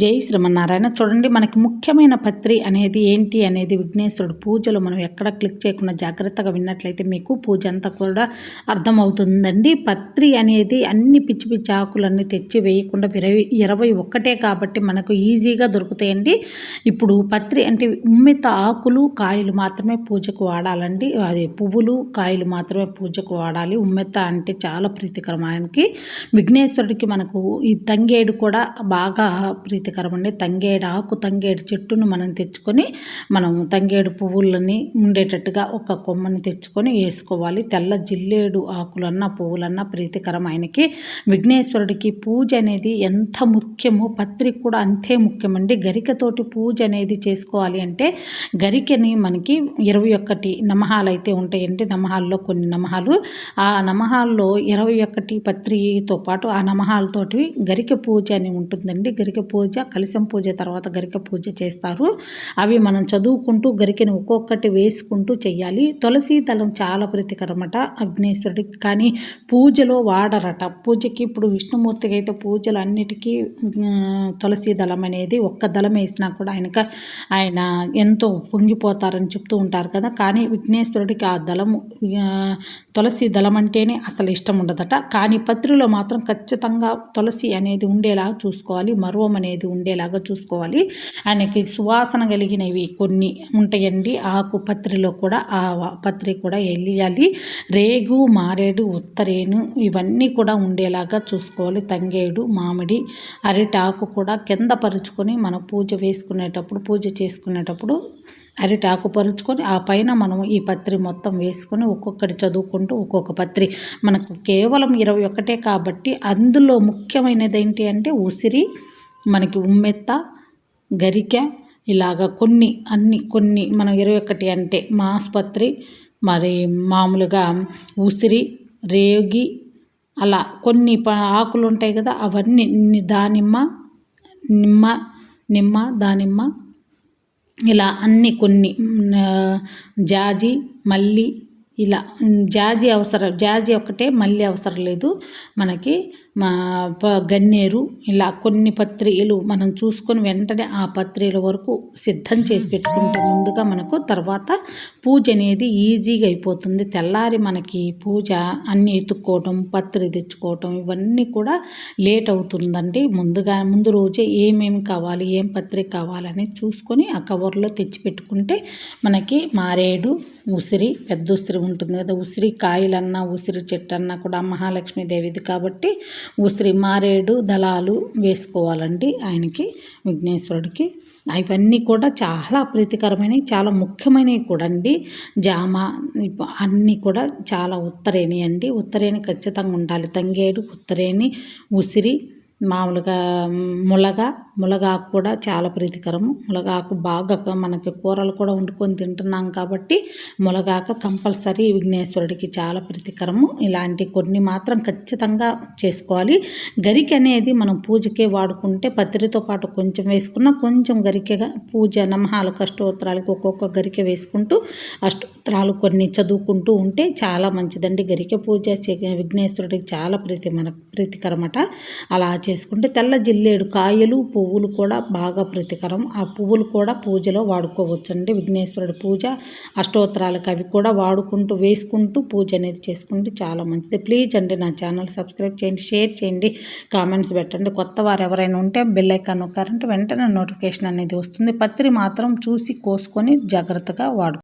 జై శ్రీమన్నారాయణ చూడండి మనకి ముఖ్యమైన పత్రి అనేది ఏంటి అనేది విఘ్నేశ్వరుడు పూజలో మనం ఎక్కడ క్లిక్ చేయకుండా జాగ్రత్తగా విన్నట్లయితే మీకు పూజ అంతా కూడా అర్థమవుతుందండి. పత్రి అనేది అన్ని పిచ్చి పిచ్చి ఆకులన్నీ తెచ్చి వేయకుండా ఇరవై ఇరవై ఒక్కటే కాబట్టి మనకు ఈజీగా దొరుకుతాయండి. ఇప్పుడు పత్రి అంటే ఉమ్మెత్త ఆకులు కాయలు మాత్రమే పూజకు వాడాలండి. అది పువ్వులు కాయలు మాత్రమే పూజకు వాడాలి. ఉమ్మెత్త అంటే చాలా ప్రీతికరం ఆయనకి విఘ్నేశ్వరుడికి మనకు ఈ తంగేడు కూడా బాగా ప్రీతి ప్రీతికరం అండి. తంగేడు ఆకు తంగేడు చెట్టును మనం తెచ్చుకొని మనం తంగేడు పువ్వులని ఉండేటట్టుగా ఒక కొమ్మని తెచ్చుకొని వేసుకోవాలి. తెల్ల జిల్లేడు ఆకులన్నా పువ్వులన్నా ప్రీతికరం. ఆయనకి విఘ్నేశ్వరుడికి పూజ అనేది ఎంత ముఖ్యమో పత్రిక కూడా అంతే ముఖ్యమండి. గరికతోటి పూజ అనేది చేసుకోవాలి అంటే గరికని మనకి ఇరవై ఒక్కటి నమహాలు అయితే ఉంటాయండి. నమహాల్లో కొన్ని నమహాలు. ఆ నమహాల్లో ఇరవై ఒకటి పత్రితో పాటు ఆ నమహాలతోటి గరిక పూజ అని ఉంటుందండి. గరిక పూజ పూజ కలిసం పూజ తర్వాత గరిక పూజ చేస్తారు. అవి మనం చదువుకుంటూ గరికని ఒక్కొక్కటి వేసుకుంటూ చేయాలి తులసి దళం చాలా ప్రీతికరమట అగ్నేశ్వరుడికి కానీ పూజలో వాడరట. పూజకి ఇప్పుడు విష్ణుమూర్తికి అయితే పూజలు అన్నిటికీ తులసి దళం అనేది ఒక్క దళం వేసినా కూడా ఆయనక ఆయన ఎంతో పొంగిపోతారని చెప్తూ ఉంటారు కదా. కానీ విఘ్నేశ్వరుడికి ఆ దళము తులసి దళం అంటేనే అసలు ఇష్టం ఉండదట. కానీ పత్రిలో మాత్రం ఖచ్చితంగా తులసి అనేది ఉండేలా చూసుకోవాలి. మరువం అనేది ఉండేలాగా చూసుకోవాలి. ఆయనకి సువాసన కలిగినవి కొన్ని ఉంటాయండి. ఆకు పత్రిలో కూడా ఆ పత్రి కూడా వెళ్ళాలి రేగు మారేడు ఉత్తరేను ఇవన్నీ కూడా ఉండేలాగా చూసుకోవాలి. తంగేడు మామిడి అరిటాకు కూడా కింద పరుచుకొని మనం పూజ వేసుకునేటప్పుడు పూజ చేసుకునేటప్పుడు అరిటాకు పరుచుకొని ఆ పైన మనం ఈ పత్రి మొత్తం వేసుకొని ఒక్కొక్కటి చదువుకుంటూ ఒక్కొక్క పత్రి. మనకు కేవలం ఇరవై ఒకటే కాబట్టి అందులో ముఖ్యమైనది ఏంటి అంటే ఉసిరి మనకి ఉమ్మెత్త గరిక ఇలాగ కొన్ని అన్ని కొన్ని మనం ఇరవై ఒకటి అంటే మా ఆసుపత్రి మరి మామూలుగా ఉసిరి రేగి అలా కొన్ని ప ఆకులు ఉంటాయి కదా అవన్నీ దానిమ్మ నిమ్మ నిమ్మ దానిమ్మ ఇలా అన్ని కొన్ని జాజి మల్లి ఇలా జాజి అవసరం జాజి ఒకటే మళ్ళీ అవసరం లేదు. మనకి మా గన్నేరు ఇలా కొన్ని పత్రికలు మనం చూసుకొని వెంటనే ఆ పత్రికల వరకు సిద్ధం చేసి పెట్టుకుంటే ముందుగా మనకు తర్వాత పూజ అనేది ఈజీగా అయిపోతుంది. తెల్లారి మనకి పూజ అన్నీ ఎత్తుక్కోవటం పత్రి తెచ్చుకోవటం ఇవన్నీ కూడా లేట్ అవుతుందండి. ముందుగా ముందు రోజే ఏమేమి కావాలి ఏం పత్రిక కావాలని చూసుకొని ఆ కవర్లో తెచ్చి పెట్టుకుంటే మనకి మారేడు ఉసిరి పెద్ద ఉసిరి ఉంటుంది కదా ఉసిరి కాయలన్నా ఉసిరి చెట్టు అన్నా కూడా మహాలక్ష్మీదేవిది కాబట్టి ఉసిరి మారేడు దళాలు వేసుకోవాలండి ఆయనకి విఘ్నేశ్వరుడికి. అవన్నీ కూడా చాలా ప్రీతికరమైనవి చాలా ముఖ్యమైనవి కూడా అండి. జామ అన్నీ కూడా చాలా ఉత్తరేణి అండి. ఉత్తరేణి ఖచ్చితంగా ఉండాలి. తంగేడు ఉత్తరేణి ఉసిరి మామూలుగా ములగ ములగాకు కూడా చాలా ప్రీతికరము. ములగాకు బాగా మనకి కూరలు కూడా వండుకొని తింటున్నాం కాబట్టి ములగాక కంపల్సరీ విఘ్నేశ్వరుడికి చాలా ప్రీతికరము. ఇలాంటి కొన్ని మాత్రం ఖచ్చితంగా చేసుకోవాలి. గరిక అనేది మనం పూజకే వాడుకుంటే పత్రితో పాటు కొంచెం వేసుకున్న కొంచెం గరికెగా పూజ నమహాలు కష్టోత్తరాలకు ఒక్కొక్క గరిక వేసుకుంటూ అష్టోత్తరాలు కొన్ని చదువుకుంటూ ఉంటే చాలా మంచిదండి. గరిక పూజ విఘ్నేశ్వరుడికి చాలా ప్రీతి మన ప్రీతికరమట. అలా చేసుకుంటే తెల్ల జిల్లేడు కాయలు పువ్వు పువ్వులు కూడా బాగా ప్రతికరం. ఆ పువ్వులు కూడా పూజలో వాడుకోవచ్చండి. విఘ్నేశ్వరుడు పూజ అష్టోత్తరాలకు అవి కూడా వాడుకుంటూ వేసుకుంటూ పూజ అనేది చేసుకుంటే చాలా మంచిది. ప్లీజ్ అండి నా ఛానల్ సబ్స్క్రైబ్ చేయండి షేర్ చేయండి కామెంట్స్ పెట్టండి. కొత్త వారు ఎవరైనా ఉంటే బెల్ ఐకాన్ నొక్కారంటే వెంటనే నోటిఫికేషన్ అనేది వస్తుంది. పత్రి మాత్రం చూసి కోసుకొని జాగ్రత్తగా వాడు